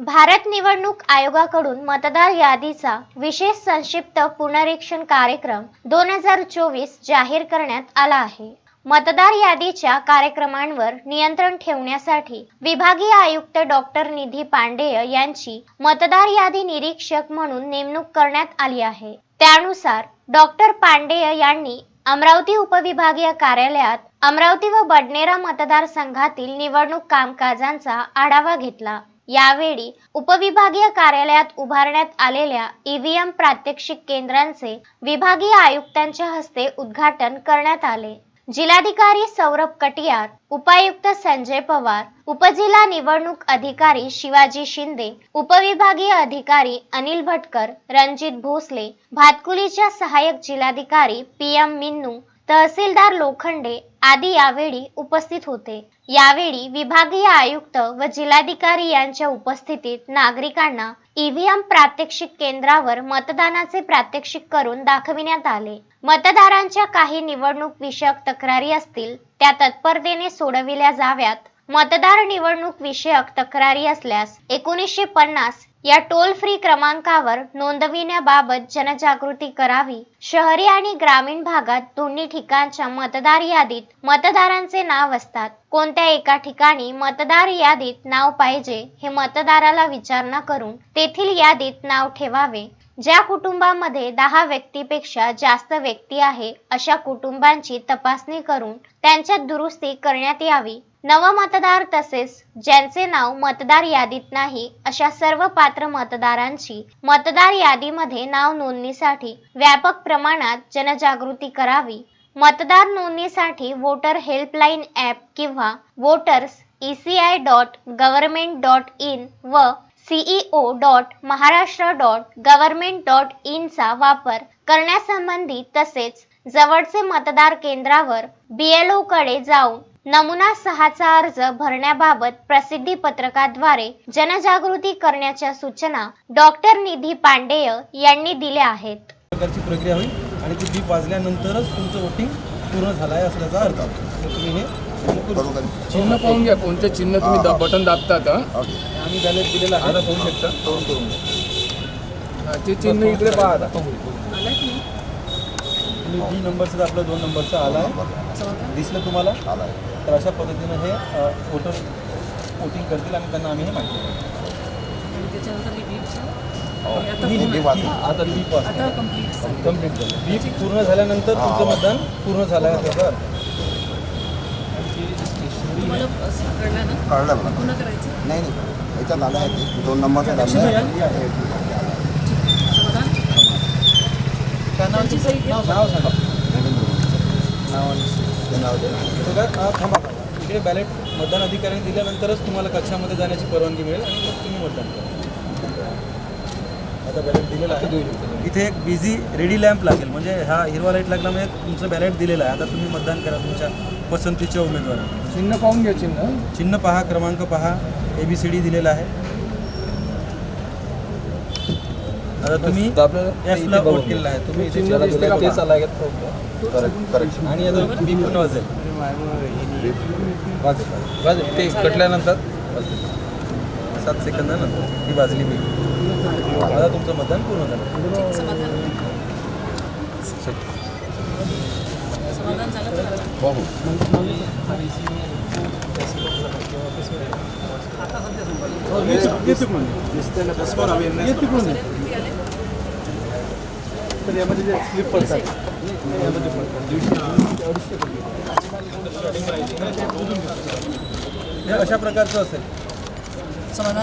भारत निवडणूक आयोगाकडून मतदार यादीचा विशेष संक्षिप्त पुनरीक्षण कार्यक्रम दोन हजार चोवीस जाहीर करण्यात आला आहे. मतदार यादीच्या कार्यक्रमांवर नियंत्रण ठेवण्यासाठी विभागीय आयुक्त डॉक्टर निधी पांडेय यांची मतदार यादी निरीक्षक म्हणून नेमणूक करण्यात आली आहे. त्यानुसार डॉक्टर पांडेय यांनी अमरावती उपविभागीय कार्यालयात अमरावती व बडनेरा मतदारसंघातील निवडणूक कामकाजांचा आढावा घेतला. यावेळी उपविभागीय कार्यालयात उभारण्यात आलेल्या ईव्हीएम प्रात्यक्षिक केंद्रांचे विभागीय आयुक्तांच्या हस्ते उद्घाटन करण्यात आले. जिल्हाधिकारी सौरभ कटियार उपायुक्त संजय पवार उपजिल्हा निवडणूक अधिकारी शिवाजी शिंदे उपविभागीय अधिकारी अनिल भटकर रणजित भोसले भातकुलीच्या सहाय्यक जिल्हाधिकारी पी एम मिन्नू तहसीलदार लोखंडे आदी यावेळी उपस्थित होते. यावेळी विभागीय आयुक्त व जिल्हाधिकारी यांच्या उपस्थितीत नागरिकांना ईव्हीएम प्रात्यक्षिक केंद्रावर मतदानाचे प्रात्यक्षिक करून दाखविण्यात आले. मतदारांच्या काही निवडणूक विषयक तक्रारी असतील त्या तत्परतेने सोडविल्या जाव्यात. मतदार निवडणूक विषयक तक्रारी असल्यास एकोणीसशे पन्नास या टोल फ्री क्रमांकावर नोंदविण्याबाबत जनजागृती करावी. शहरी आणि ग्रामीण भागात दोन्ही ठिकाणच्या मतदार यादीत मतदारांचे नाव असतात. कोणत्या एका ठिकाणी मतदार यादीत नाव पाहिजे हे मतदाराला विचारणा करून तेथील यादीत नाव ठेवावे. ज्या कुटुंबामध्ये दहा व्यक्तीपेक्षा जास्त व्यक्ती आहे अशा कुटुंबांची तपासणी करून त्यांच्यात दुरुस्ती करण्यात यावी. नव मतदार तसेच ज्यांचे नाव मतदार यादीत नाही अशा सर्व पात्र मतदारांची मतदार यादीमध्ये नाव नोंदणीसाठी व्यापक प्रमाणात जनजागृती करावी. मतदार नोंदणीसाठी वोटर हेल्पलाईन ॲप किंवा voters E C I dot government dot in व CEO dot Maharashtra dot government dot इनचा वापर करण्यासंबंधी तसेच जवळचे मतदार केंद्रावर बी एल ओकडे जाऊन नमुना सहाचा अर्ज भरण्याबाबत प्रसिद्धी पत्रकाद्वारे जनजागृती करण्याच्या सूचना डॉक्टर निधी पांडेय यांनी दिल्या आहेत. प्रकारची प्रक्रिया होईल आणि ती बीप वाजल्यानंतरच तुमचं वोटिंग पूर्ण झालं आहे असल्याचा अर्थ तर तुम्ही हे. चिन्ह पाहून घ्या कोणतं चिन्ह तुम्ही बटन दाबतात हं? आम्ही बॅलेट दिलेलं आहे आता पाहू शकता. हा, ते चिन्ह इकडे पहा आता. आणि बी नंबरचं आपलं दोन नंबरचं आला आहे दिसलं तुम्हाला? तर अशा पद्धतीनं हे वोटर वोटिंग करतील आणि त्यांना आम्ही हे माहिती देऊ. आता बीप वाजता कंप्लीट झालं. बीप पूर्ण झाल्यानंतर तुमचं मतदान पूर्ण झालं आहे त्याचा. कळलं नाही नाही. याच्यात आलं आहे ते. दोन आहे. काय नाव सांगा. नाव दे बघा हा, थांबा. इकडे बॅलेट मतदान अधिकाऱ्यांनी दिल्यानंतरच तुम्हाला कक्षामध्ये जाण्याची परवानगी मिळेल आणि मग तुम्ही मतदान करा. आता बॅलेट दिलेला आहे. इथे एक बिझी रेडी लॅम्प लागेल. म्हणजे हा हिरवा लाइट लागला म्हणजे तुमचं बॅलेट दिलेलं आहे. आता तुम्ही मतदान करा तुमच्या पसंतीच्या उमेदवारांना. चिन्ह पाहून घ्या चिन्ह. चिन्ह पहा क्रमांक पहा. ए बी सी डी दिलेला आहे. आता तुम्ही एफला वोट केलेला आहे. तुम्ही चिन्ह दिसते का पहा. करेक्ट करेक्ट आणि आता बी पूर्ण वाजेल. वाजेल. वाजेल ते कटल्यानंतर सात सेकंदानंतर ही वाजली मी. आता तुमचं मतदान पूर्ण झालं. हो हो हे अशा प्रकारचं असेल. सर्वांना?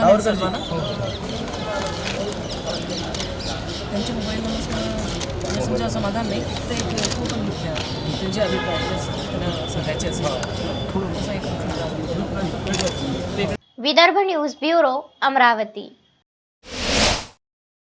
त्यांच्या मोबाईलमध्ये समजा समाधान नाही तर एक तो घ्या त्यांचे अभिप्राय जे सांगायचे असेल. एक विदर्भ न्यूज ब्युरो अमरावती.